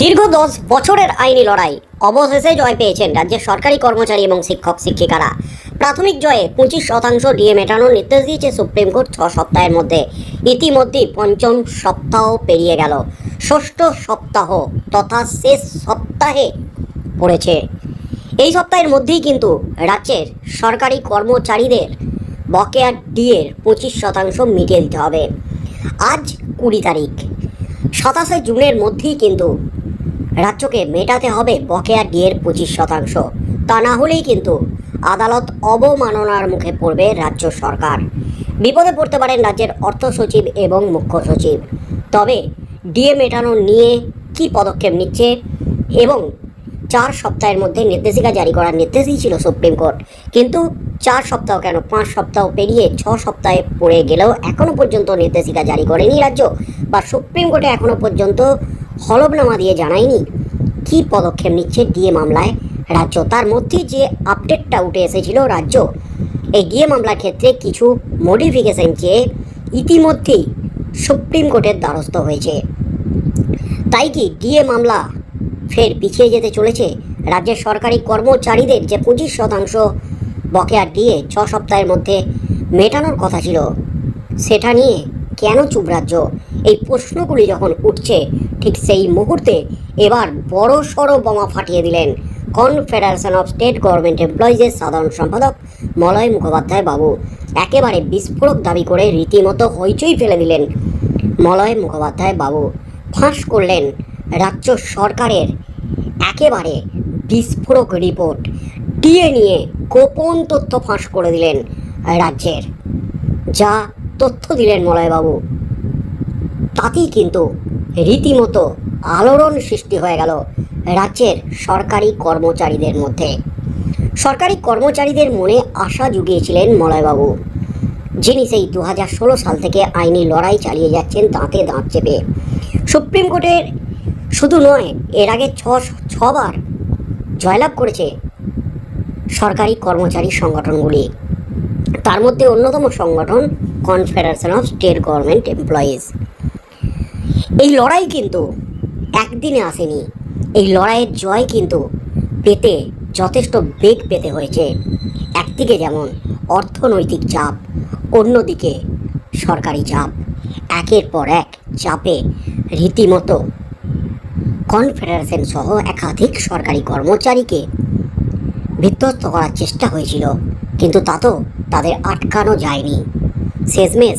দীর্ঘ দশ বছরের আইনি লড়াই। অবশেষে জয় পেয়েছেন রাজ্যের সরকারি কর্মচারী এবং শিক্ষক, শিক্ষিকারা। প্রাথমিক জয়ে পঁচিশ শতাংশ ডিএ মেটানোর নির্দেশ দিয়েছে সুপ্রিম কোর্ট ছ সপ্তাহের মধ্যে। ইতিমধ্যেই পঞ্চম সপ্তাহ পেরিয়ে গেল। ষষ্ঠ সপ্তাহ তথা শেষ সপ্তাহে পড়েছে। এই সপ্তাহের মধ্যেই কিন্তু রাজ্যের সরকারি কর্মচারীদের বকেয়া ডিএর পঁচিশ শতাংশ মিটিয়ে দিতে হবে। আজ কুড়ি তারিখ। সাতাশে জুনের মধ্যেই কিন্তু রাজ্যকে মেটাতে হবে বকেয়া ডিএর পঁচিশ শতাংশ। তা না হলেই কিন্তু আদালত অবমাননার মুখে পড়বে রাজ্য সরকার। বিপদে পড়তে পারেন রাজ্যের অর্থ সচিব এবং মুখ্য সচিব। তবে ডিএ মেটানো নিয়ে কি পদক্ষেপ নিচ্ছে এবং চার সপ্তাহের মধ্যে নির্দেশিকা জারি করার নির্দেশই ছিল সুপ্রিম কোর্ট। কিন্তু চার সপ্তাহ কেন? পাঁচ সপ্তাহ পেরিয়ে ছ সপ্তাহে পড়ে গেলেও এখনও পর্যন্ত নির্দেশিকা জারি করেনি রাজ্য। বা সুপ্রিম কোর্টে এখনও পর্যন্ত হলফনামা দিয়ে জানায়নি। কি পদক্ষেপ নিচ্ছে ডিএ মামলায়? রাজ্য তার মধ্যে যে আপডেটটা উঠে এসেছিল রাজ্য, এই ডিএ মামলার ক্ষেত্রে কিছু মডিফিকেশন চেয়ে ইতিমধ্যেই সুপ্রিম কোর্টের দ্বারস্থ হয়েছে। তাই কি ডিএ মামলা ফের পিছিয়ে যেতে চলেছে? রাজ্যের সরকারি কর্মচারীদের যে পঁচিশ শতাংশ বকেয়া ডিএ ছ সপ্তাহের মধ্যে মেটানোর কথা ছিল, সেটা নিয়ে কেন চুপ রাজ্য? এই প্রশ্নগুলি যখন উঠছে, ঠিক সেই মুহূর্তে এবার বড় সড়ো বোমা ফাটিয়ে দিলেন কনফেডারেশন অফ স্টেট গভর্নমেন্ট এমপ্লয়িজের সাধারণ সম্পাদক মলয় মুখোপাধ্যায় বাবু। একেবারে বিস্ফোরক দাবি করে রীতিমতো হইচই ফেলে দিলেন মলয় মুখোপাধ্যায় বাবু। ফাঁস করলেন রাজ্য সরকারের একেবারে বিস্ফোরক রিপোর্ট। ডিএ নিয়ে গোপন তথ্য ফাঁস করে দিলেন রাজ্যের। যা তথ্য দিলেন মলয়বাবু তাতেই কিন্তু রীতিমতো আলোড়ন সৃষ্টি হয়ে গেল রাজ্যের সরকারি কর্মচারীদের মধ্যে। সরকারি কর্মচারীদের মনে আশা জুগিয়েছিলেন মলয়বাবু, যিনি সেই দু হাজার ষোলো সাল থেকে আইনি লড়াই চালিয়ে যাচ্ছেন দাঁতে দাঁত চেপে। সুপ্রিম কোর্টের শুধু নয়, এর আগে ছ, ছবার জয়লাভ করেছে সরকারি কর্মচারী সংগঠনগুলি। তার মধ্যে অন্যতম সংগঠন confederation of state government employees এই লড়াই কিন্তু একদিনে আসেনি। এই লড়াইয়ের জয় কিন্তু পেতে যথেষ্ট বেগ পেতে হয়েছে। একদিকে যেমন অর্থনৈতিক চাপ, অন্যদিকে সরকারি চাপ, একের পর এক চাপে রীতিমতো কনফেডারেশন সহ একাধিক সরকারি কর্মচারীকে বিধ্বস্ত করার চেষ্টা হয়েছিল, কিন্তু তা তো তাদের আটকানো যায়নি। শেষমেশ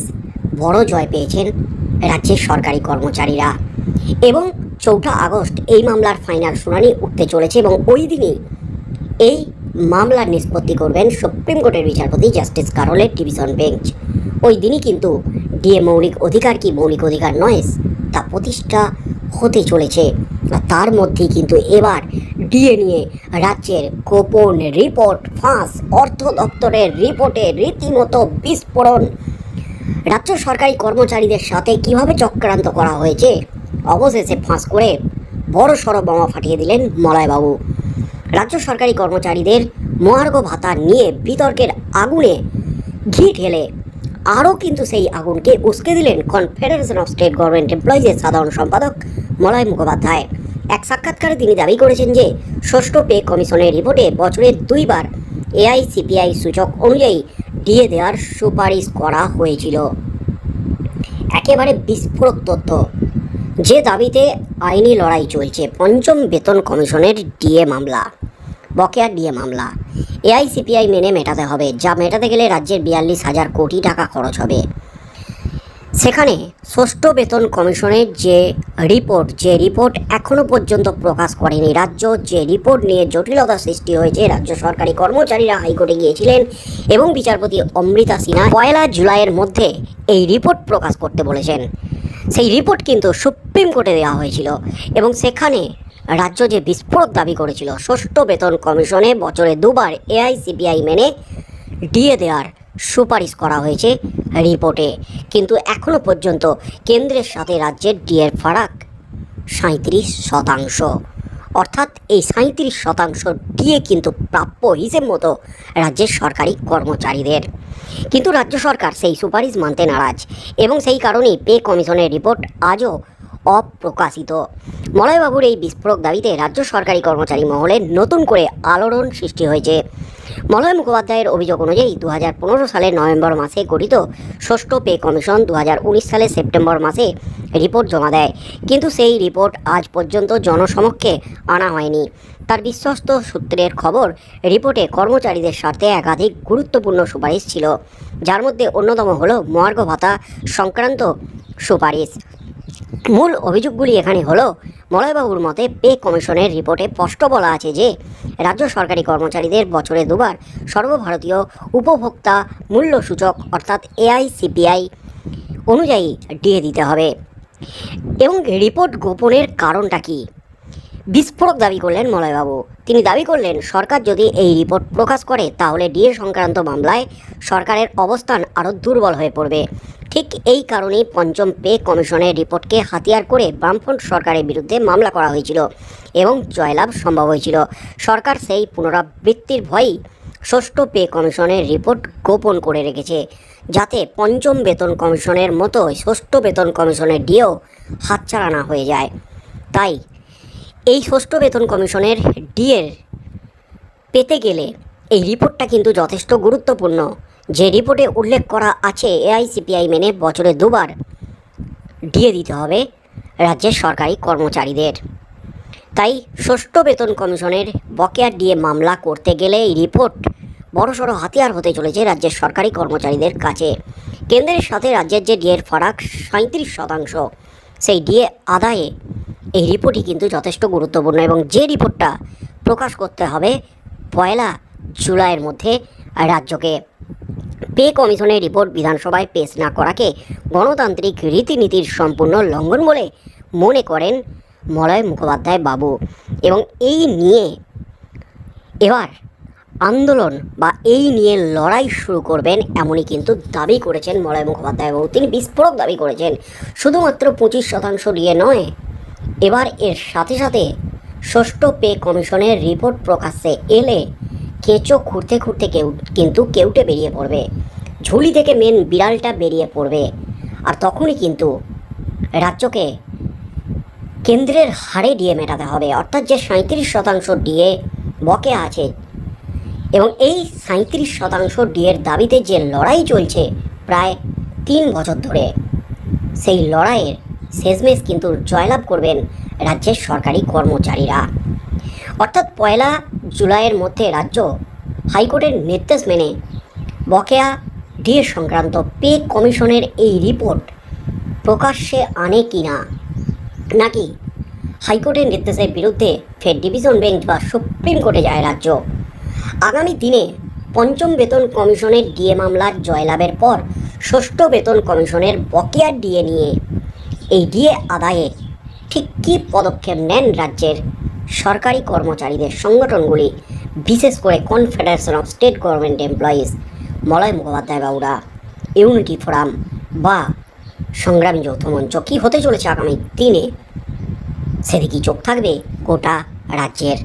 বড় জয় পেয়েছেন রাজ্যের সরকারি কর্মচারীরা। এবং চৌঠা আগস্ট এই মামলার ফাইনাল শুনানি উঠতে চলেছে এবং ওই দিনই এই মামলার নিষ্পত্তি করবেন সুপ্রিম কোর্টের বিচারপতি জাস্টিস কারলের ডিভিশন বেঞ্চ। ওই দিনই কিন্তু ডিএ মৌলিক অধিকার কি মৌলিক অধিকার নয়, তা প্রতিষ্ঠা হতে চলেছে। তার মধ্যেই কিন্তু এবার ডিএ নিয়ে রাজ্যের গোপন রিপোর্ট, ফাঁস, অর্থ দপ্তরের রিপোর্টে রীতিমতো বিস্ফোরণ রাজ্য সরকারি কর্মচারীদের সাথে কীভাবে চক্রান্ত করা হয়েছে? অবশেষে ফাঁস করে বড় সড়ো বোমা ফাটিয়ে দিলেন মলয়বাবু। রাজ্য সরকারি কর্মচারীদের মহার্ঘ ভাতা নিয়ে বিতর্কের আগুনে ঘি ঢেলে আরও কিন্তু সেই আগুনকে উস্কে দিলেন কনফেডারেশন অফ স্টেট গভর্নমেন্ট এমপ্লয়িজের সাধারণ সম্পাদক মলয় মুখোপাধ্যায়। এক সাক্ষাৎকারে তিনি দাবি করেছেন যে, ষষ্ঠ পে কমিশনের রিপোর্টে বছরে দুইবার এআইসিপিআই সূচক অনুযায়ী ডিএ দেওয়ার সুপারিশ করা হয়েছিল। একেবারে বিস্ফোরক তথ্য। যে দাবিতে আইনি লড়াই চলছে, পঞ্চম বেতন কমিশনের ডিএ মামলা, বকেয়া ডিএ মামলা। এআইসিপিআই মেনে মেটাতে হবে, যা মেটাতে গেলে রাজ্যের বিয়াল্লিশ হাজার কোটি টাকা খরচ হবে। সেখানে ষষ্ঠ বেতন কমিশনের যে রিপোর্ট যে রিপোর্ট এখনও পর্যন্ত প্রকাশ করেনি রাজ্য, যে রিপোর্ট নিয়ে জটিলতা সৃষ্টি হয়েছে, রাজ্য সরকারি কর্মচারীরা হাইকোর্টে গিয়েছিলেন এবং বিচারপতি অমৃতা সিনহা পয়লা জুলাইয়ের মধ্যে এই রিপোর্ট প্রকাশ করতে বলেছেন। সেই রিপোর্ট কিন্তু সুপ্রিম কোর্টে দেওয়া হয়েছিল এবং সেখানে রাজ্য যে বিস্ফোরক দাবি করেছিল, ষষ্ঠ বেতন কমিশনে বছরে দুবার এআইসিপিআই মেনে ডিএ দেওয়ার সুপারিশ করা হয়েছে রিপোর্টে। কিন্তু এখনও পর্যন্ত কেন্দ্রের সাথে রাজ্যের ডিএর ফারাক সাঁত্রিশ শতাংশ। অর্থাৎ এই সাঁত্রিশ শতাংশ ডিএ কিন্তু প্রাপ্য হিসেব মতো রাজ্যের সরকারি কর্মচারীদের। কিন্তু রাজ্য সরকার সেই সুপারিশ মানতে নারাজ এবং সেই কারণেই পে কমিশনের রিপোর্ট আজও অপ্রকাশিত। মলয়বাবুর এই বিস্ফোরক দাবিতে রাজ্য সরকারি কর্মচারী মহলে নতুন করে আলোড়ন সৃষ্টি হয়েছে। মলয় মুখোপাধ্যায়ের অভিযোগ অনুযায়ী দু হাজার পনেরো সালের নভেম্বর মাসে গঠিত ষষ্ঠ পে কমিশন দু সালের সেপ্টেম্বর মাসে রিপোর্ট জমা দেয়। কিন্তু সেই রিপোর্ট আজ পর্যন্ত জনসমক্ষে আনা হয়নি। তার বিশ্বস্ত সূত্রের খবর, রিপোর্টে কর্মচারীদের স্বার্থে একাধিক গুরুত্বপূর্ণ সুপারিশ ছিল। যার মধ্যে অন্যতম হলো মহার্ঘ ভাতা সংক্রান্ত সুপারিশ। মূল অভিযোগগুলি এখানে হলো মলয়বাবুর মতে পে কমিশনের রিপোর্টে স্পষ্ট বলা আছে যে, রাজ্য সরকারি কর্মচারীদের বছরে দুবার সর্বভারতীয় উপভোক্তা মূল্য সূচক অর্থাৎ এআইসিপিআই অনুযায়ী ডিএ দিতে হবে। এবং রিপোর্ট গোপনের কারণটা কি? বিস্ফোরক দাবি করলেন মলয়বাবু। তিনি দাবি করলেন, সরকার যদি এই রিপোর্ট প্রকাশ করে, তাহলে ডিএ সংক্রান্ত মামলায় সরকারের অবস্থান আরও দুর্বল হয়ে পড়বে। ঠিক এই কারণেই পঞ্চম পে কমিশনের রিপোর্টকে হাতিয়ার করে বামফ্রন্ট সরকারের বিরুদ্ধে মামলা করা হয়েছিল এবং জয়লাভ সম্ভব হয়েছিল। সরকার সেই পুনরাবৃত্তির ভয়েই ষষ্ঠ পে কমিশনের রিপোর্ট গোপন করে রেখেছে, যাতে পঞ্চম বেতন কমিশনের মতো ষষ্ঠ বেতন কমিশনের ডিও হাতছাড়া না হয়ে যায়। তাই এই ষষ্ঠ বেতন কমিশনের ডিএর পেতে গেলে এই রিপোর্টটা কিন্তু যথেষ্ট গুরুত্বপূর্ণ। যে রিপোর্টে উল্লেখ করা আছে, এআইসিপিআই মেনে বছরে দুবার ডিএ দিতে হবে রাজ্যের সরকারি কর্মচারীদের। তাই ষষ্ঠ বেতন কমিশনের বকেয়া ডিএ মামলা করতে গেলে এই রিপোর্ট বড়সড় হাতিয়ার হতে চলেছে রাজ্যের সরকারি কর্মচারীদের কাছে। কেন্দ্রের সাথে রাজ্যের যে ডিএর ফারাক সাঁত্রিশ শতাংশ, সেই ডিএ আদায়ে এই রিপোর্টই কিন্তু যথেষ্ট গুরুত্বপূর্ণ এবং যে রিপোর্টটা প্রকাশ করতে হবে পয়লা জুলাইয়ের মধ্যে রাজ্যকে। পে কমিশনের রিপোর্ট বিধানসভায় পেশ না করাকে গণতান্ত্রিক রীতিনীতির সম্পূর্ণ লঙ্ঘন বলে মনে করেন মলয় মুখোপাধ্যায় বাবু। এবং এই নিয়ে এবার আন্দোলন বা এই নিয়ে লড়াই শুরু করবেন এমনই কিন্তু দাবি করেছেন মলয় মুখোপাধ্যায় বাবু। তিনি বিস্ফোরক দাবি করেছেন। শুধুমাত্র পঁচিশ শতাংশ দিয়ে নয়, এবার এর সাথে সাথে ষষ্ঠ পে কমিশনের রিপোর্ট প্রকাশ্যে এলে কেঁচো খুঁড়তে খুঁড়তে কেউ, কিন্তু কেউটে বেরিয়ে পড়বে। ঝুলি থেকে মেন বিড়ালটা বেরিয়ে পড়বে। আর তখনই কিন্তু রাজ্যকে কেন্দ্রের হারে ডিএ মেটাতে হবে। অর্থাৎ যে সাঁত্রিশ শতাংশ ডিএ বকে আছে এবং এই সাঁত্রিশ শতাংশ ডিএর দাবিতে যে লড়াই চলছে প্রায় তিন বছর ধরে, সেই লড়াইয়ের শেষমেশ কিন্তু জয়লাভ করবেন রাজ্যের সরকারি কর্মচারীরা। অর্থাৎ পয়লা জুলাইয়ের মধ্যে রাজ্য হাইকোর্টের নির্দেশ মেনে বকেয়া ডিএ সংক্রান্ত পে কমিশনের এই রিপোর্ট প্রকাশ্যে আনে কি না? নাকি হাইকোর্টের নির্দেশের বিরুদ্ধে ফের ডিভিশন বেঞ্চ বা সুপ্রিম কোর্টে যায় রাজ্য? আগামী দিনে পঞ্চম বেতন কমিশনের ডিএ মামলার জয়লাভের পর ষষ্ঠ বেতন কমিশনের বকেয়া ডিএ নিয়ে এই ডিএ আদায়ে ঠিক কী পদক্ষেপ নেন রাজ্যের সরকারি কর্মচারীদের সংগঠনগুলি, বিশেষ করে confederation of state government employees Malay Mukhopadhyay বাবুরা ইউনিটি ফোরাম বা সংগ্রামী যৌথ মঞ্চ। কী হতে চলেছে আগামী দিনে? সেদিকেই চোখ থাকবে গোটা রাজ্যের